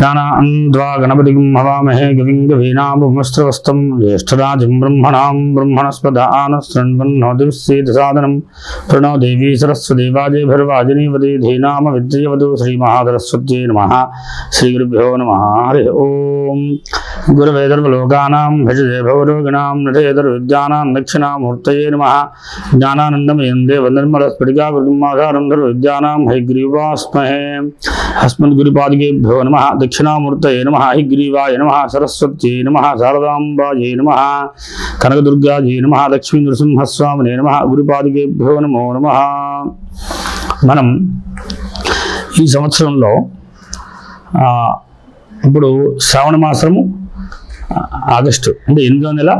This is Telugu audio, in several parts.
गणान् द्वा गणपतिं हवामहे गविं गवीनामुमस्त्रवस्तं ज्येष्ठराजं ब्रह्मणां ब्रह्मणस्पदानः शृण्वन्नोदिविश्वेदसादनं प्रणो देवी सरस्वदेवाजे भैर्वाजिनीवदे धीनाम विद्यवधु श्रीमहासरस्वत्यै नमः। श्रीगुरुभ्यो नमः। हरिः ॐ गुरवे धर्मलोकानां भजते भवरोगिणां नृते दक्षिणामूर्तये नमः। ज्ञानानन्दमयं देवनिर्मलस्फटिकावृमाधारं धर्मविद्यानां हयग्रीवास्महे अस्मद्गुरुपादिकेभ्यो नमः। దక్షిణామూర్తయే నమ హిగ్రీవాయ నమ సరస్వత్యై నమ శారదాంబాయ నమ కనకదుర్గాయే నమ లక్ష్మీ నృసింహస్వామినే నమ గురుపాదుకేభ్యో నమో నమ. మనం ఈ సంవత్సరంలో ఇప్పుడు శ్రావణ మాసము ఆగస్టు అంటే ఎనిమిదో నెల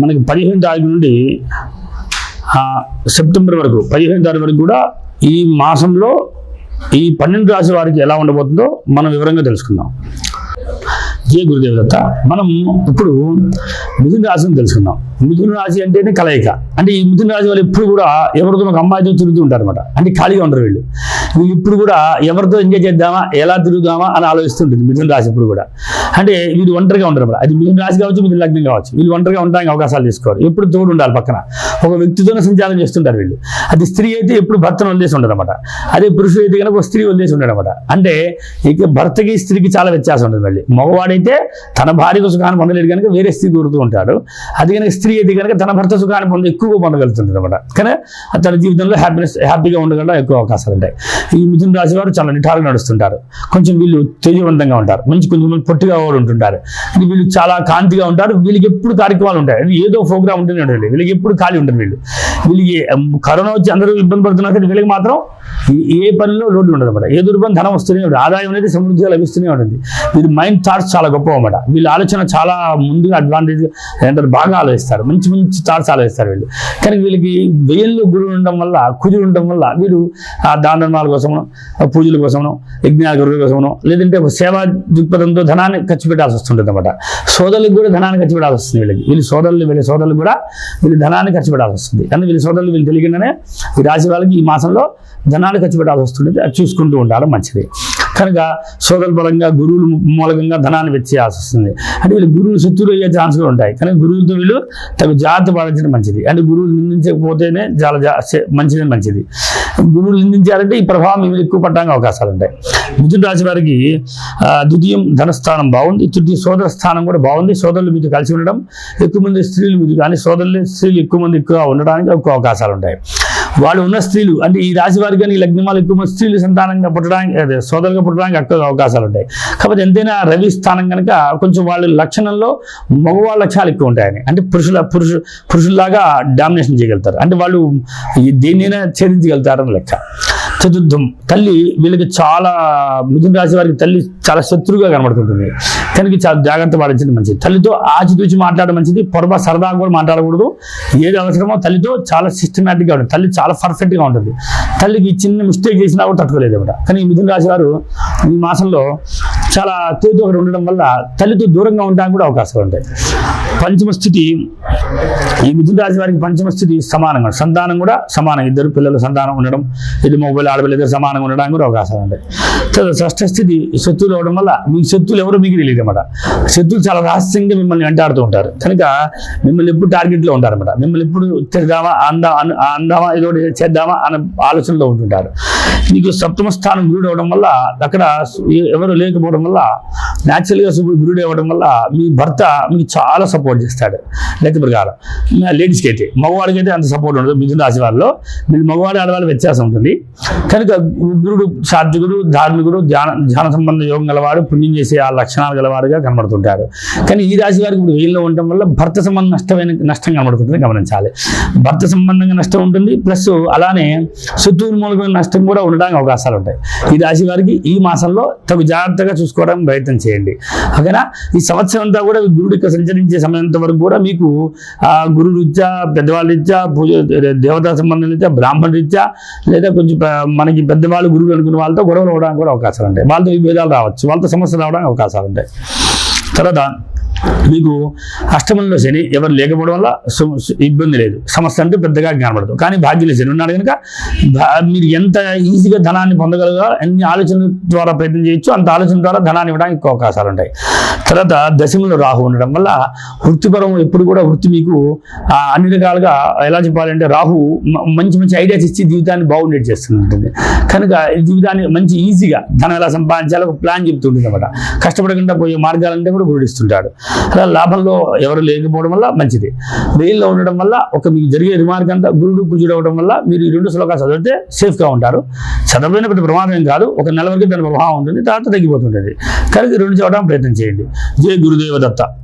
మనకి పదిహేను తారీఖు నుండి సెప్టెంబర్ వరకు పదిహేను తారీఖు వరకు కూడా ఈ మాసంలో ఈ పన్నెండు రాశి వారికి ఎలా ఉండబోతుందో మనం వివరంగా తెలుసుకుందాం. జయ గురుదేవదత్త. మనం ఇప్పుడు మిథున రాశిని తెలుసుకుందాం. మిథున రాశి అంటేనే కలయిక. అంటే ఈ మిథున రాశి వాళ్ళు ఎప్పుడు కూడా ఎవరితో ఒక అమ్మాయితో తిరుగుతూ ఉంటారు అనమాట అంటే ఖాళీగా ఉండరు వీళ్ళు. వీళ్ళు ఇప్పుడు కూడా ఎవరితో ఎంజాయ్ చేద్దామా ఎలా తిరుగుదామా అని ఆలోచిస్తుంటుంది మిథున రాశి ఇప్పుడు కూడా. అంటే వీళ్ళు ఒంటరిగా ఉండరు అనమాట అది మిథున రాశి కావచ్చు మిథున లగ్నం కావచ్చు. వీళ్ళు ఒంటరిగా ఉండడానికి అవకాశాలు తీసుకోరు. ఎప్పుడు తోడు ఉండాలి పక్కన. ఒక వ్యక్తితోనే సంచారం చేస్తుంటారు వీళ్ళు. అది స్త్రీ అయితే ఎప్పుడు భర్తను వదిలేసి ఉండదు అనమాట అదే పురుషుడు అయితే కనుక ఒక స్త్రీ వదిలేసి ఉండడు అనమాట అంటే ఇక భర్తకి స్త్రీకి చాలా వ్యత్యాసం ఉంటుంది మళ్ళీ. మగవాడైతే తన భార్యకు సుఖాన్ని పొందలేడు కనుక వేరే స్త్రీ కోరుతూ ఉంటాడు. అది కనుక స్త్రీ అయితే కనుక తన భర్త సుఖాన్ని పొంద ఎక్కువగా పొందగలుగుతుంది అనమాట కానీ తన జీవితంలో హ్యాపీనెస్ హ్యాపీగా ఉండగల ఎక్కువ అవకాశాలు ఉంటాయి. ఈ మిథున రాశి వారు చాలా నిఠాలు నడుస్తుంటారు. కొంచెం వీళ్ళు తేజవంతంగా ఉంటారు. మంచి కొంచెం పొట్టిగా వారు ఉంటుంటారు. వీళ్ళు చాలా కాంతిగా ఉంటారు. వీళ్ళకి ఎప్పుడు కార్యక్రమాలు ఉంటాయి. ఏదో ప్రోగ్రామ్ ఉంటుంది ఉంటుంది వీళ్ళకి ఎప్పుడు ఖాళీ ఉంటుంది వీళ్ళు. వీళ్ళకి కరోనా వచ్చి అందరూ ఇబ్బంది పడుతున్నారు కానీ వీళ్ళకి మాత్రం ఈ- ఏ పనిలో లోటు ఉండదు అనమాట ఏ దుర్బం ధనం వస్తూనే ఉంటుంది. ఆదాయం అనేది సమృద్ధిగా లభిస్తూనే ఉంటుంది. వీళ్ళ మైండ్ థాట్స్ చాలా గొప్ప అనమాట వీళ్ళ ఆలోచన చాలా ముందుగా అడ్వాంటేజ్ ఏంటంటే బాగా ఆలోచిస్తారు. మంచి మంచి థాట్స్ ఆలోచిస్తారు వీళ్ళు. కానీ వీళ్ళకి వెయ్యిల్లో గురువు ఉండడం వల్ల కుజుడు ఉండడం వల్ల వీళ్ళు ఆ దాన కోసమో పూజల కోసమో యజ్ఞాల గురువు లేదంటే ఒక సేవా దృక్పథంతో ధనాన్ని ఖర్చు పెట్టాల్సి వస్తుంటుంది అనమాట సోదరులకు కూడా ధనాన్ని ఖర్చు పెట్టాల్సి వస్తుంది వీళ్ళకి. వీళ్ళ సోదరులు వీళ్ళ సోదరులు కూడా వీళ్ళు ధనాన్ని ఖర్చు పెట్టాల్సి వస్తుంది. కానీ వీళ్ళ సోదరులు వీళ్ళు తెలియకుండానే ఈ రాశి వాళ్ళకి ఈ మాసంలో ధనాన్ని ఖర్చు పెట్టాల్సి వస్తుంది అది చూసుకుంటూ ఉండాలి మంచిది. కనుక సోదర బలంగా గురువులు మూలకంగా ధనాన్ని వెచ్చేయాల్సి వస్తుంది. అంటే వీళ్ళు గురువులు శత్రువులు అయ్యే ఛాన్స్ కూడా ఉంటాయి. కానీ గురువులతో వీళ్ళు తగు జాగ్రత్త పాటించడం మంచిది. అంటే గురువులు నిందించకపోతేనే చాలా జా మంచిది మంచిది. గురువులు నిందించారంటే ఈ ప్రభావం ఇవి ఎక్కువ పడడానికి అవకాశాలు ఉంటాయి. మిథున రాశి వారికి ద్వితీయం ధనస్థానం బాగుంది తృతీయ సోదర స్థానం కూడా బాగుంది సోదరులు మీతో కలిసి ఉండడం ఎక్కువ మంది స్త్రీలు మీతో కానీ సోదరులు స్త్రీలు ఎక్కువ మంది ఎక్కువ ఉండడానికి ఎక్కువ అవకాశాలు ఉంటాయి. వాళ్ళు ఉన్న స్త్రీలు అంటే ఈ రాశి వారికి కానీ ఈ లగ్నమాలు ఎక్కువ స్త్రీలు సంతానంగా పుట్టడానికి అదే సోదరుగా పుట్టడానికి ఎక్కువ అవకాశాలు ఉంటాయి. కాబట్టి ఎంతైనా రవి స్థానం కనుక కొంచెం వాళ్ళ లక్షణంలో మగవాళ్ళ లక్షణాలు ఎక్కువ ఉంటాయని. అంటే పురుషుల పురుషు పురుషుల్లాగా డామినేషన్ చేయగలుగుతారు. అంటే వాళ్ళు దేన్నైనా ఛేదించగలుగుతారని లెక్క. చతుర్థం తల్లి వీళ్ళకి చాలా మిథున రాశి వారికి తల్లి చాలా శత్రువుగా కనబడుతుంటుంది. తనకి చాలా జాగ్రత్త పాటించడం మంచిది. తల్లితో ఆచితూచి మాట్లాడడం మంచిది. పొరపా సరదాగా కూడా మాట్లాడకూడదు. ఏది అవసరమో తల్లితో చాలా సిస్టమేటిక్గా ఉంటుంది. తల్లి చాలా పర్ఫెక్ట్గా ఉంటుంది. తల్లికి చిన్న మిస్టేక్ చేసినా కూడా తట్టుకోలేదు అనమాట కానీ మిథున రాశి వారు ఈ మాసంలో చాలా తేదీ ఒకటి ఉండడం వల్ల తల్లితో దూరంగా ఉండడానికి కూడా అవకాశాలు ఉంటాయి. పంచమ స్థితి ఈ మిథున రాశి వారికి పంచమ స్థితి సమానంగా సంతానం కూడా సమానం. ఇద్దరు పిల్లలు సంతానం ఉండడం ఇది మొబైల్ ఆడపిల్ల ఇద్దరు సమానంగా ఉండడానికి కూడా అవకాశాలు ఉంటాయి. తర్వాత షష్ఠ స్థితి శత్రువులు అవడం వల్ల మీకు శత్రువులు ఎవరు మీకు తెలియదు అనమాట శత్రువులు చాలా రహస్యంగా మిమ్మల్ని వెంటాడుతూ ఉంటారు. కనుక మిమ్మల్ని ఎప్పుడు టార్గెట్లో ఉంటారనమాట మిమ్మల్ని ఎప్పుడు చేద్దామా అందా అందామా ఏదో చేద్దామా అన్న ఆలోచనలో ఉంటుంటారు. మీకు సప్తమ స్థానం గురుడు అవడం వల్ల అక్కడ ఎవరు లేకపోవడం వల్ల న్యాచురల్గా గురుడు ఇవ్వడం వల్ల మీ భర్త మీకు చాలా సపోర్ట్ చేస్తాడు. లెక్క ప్రకారం. లేడీస్కి అయితే మగవాడికి అయితే అంత సపోర్ట్ ఉండదు. మిథున రాశి వాళ్ళలో మీరు మగవాడి ఆడవాళ్ళ వ్యత్యాసం ఉంటుంది. కనుక గురుడు సాత్వికుడు ధార్మికుడు ధ్యాన ధ్యాన సంబంధ యోగం గలవాడు పుణ్యం చేసే ఆ లక్షణాలు గలవాడుగా కనబడుతుంటాడు కానీ ఈ రాశి వారికి ఇప్పుడు వెయిల్లో ఉండటం వల్ల భర్త సంబంధం నష్టమైన నష్టం కనబడుతుంది గమనించాలి. భర్త సంబంధంగా నష్టం ఉంటుంది. ప్లస్ అలానే శత్రువుల మూలకమైన నష్టం కూడా ఉండడానికి అవకాశాలు ఉంటాయి. ఈ రాశి వారికి ఈ మాసంలో తగు జాగ్రత్తగా చూసుకోవడానికి ప్రయత్నం చేయండి. ఓకేనా? ఈ సంవత్సరం అంతా కూడా గురుడు యొక్క సంచరించే సమయంత వరకు కూడా మీకు ఆ గురు రీత్యా పెద్దవాళ్ళ రీత్యా పూజ దేవతా సంబంధం రీత్యా బ్రాహ్మణ రీత్యా లేదా కొంచెం మనకి పెద్దవాళ్ళు గురువులు అనుకున్న వాళ్ళతో గొడవలు అవడానికి కూడా అవకాశాలు ఉంటాయి. వాళ్ళతో విభేదాలు రావచ్చు. వాళ్ళతో సమస్యలు రావడానికి అవకాశాలు ఉంటాయి. తర్వాత మీకు అష్టమంలో శని ఎవరు లేకపోవడం వల్ల ఇబ్బంది లేదు. సమస్య అంటే పెద్దగా కనబడదు. కానీ భాగ్యంలో శని ఉన్నాడు కనుక భా- మీరు ఎంత ఈజీగా ధనాన్ని పొందగలగా ఎన్ని ఆలోచనల ద్వారా ప్రయత్నం చేయొచ్చు అంత ఆలోచన ద్వారా ధనాన్ని ఇవ్వడానికి అవకాశాలు ఉంటాయి. తర్వాత దశమంలో రాహు ఉండడం వల్ల వృత్తిపరం ఎప్పుడు కూడా వృత్తి మీకు అన్ని రకాలుగా ఎలా చెప్పాలంటే రాహు మ- మంచి మంచి ఐడియాస్ ఇచ్చి జీవితాన్ని బాగుండేట్ చేస్తుంటుంది కనుక ఈ జీవితాన్ని మంచి ఈజీగా ధనం ఎలా సంపాదించాలో ఒక ప్లాన్ చెప్తుంటుంది అనమాట కష్టపడకుండా పోయే మార్గాలంటే కూడా గురుడిస్తుంటాడు అలా లాభంలో ఎవరు లేకపోవడం వల్ల మంచిది. వెయిల్లో ఉండడం వల్ల ఒక మీకు జరిగే రిమార్క్ అంతా గురుడు గుజుడు అవడం వల్ల మీరు ఈ రెండు శ్లోకాలు చదివితే సేఫ్గా ఉంటారు. చదవలేని పెద్ద ప్రమాదం ఏం కాదు. ఒక నెల వరకు దాని ప్రభావం ఉంటుంది తర్వాత తగ్గిపోతుంటుంది. కనుక రెండు చదవడం ప్రయత్నం చేయండి. జయ గురుదేవ దత్త.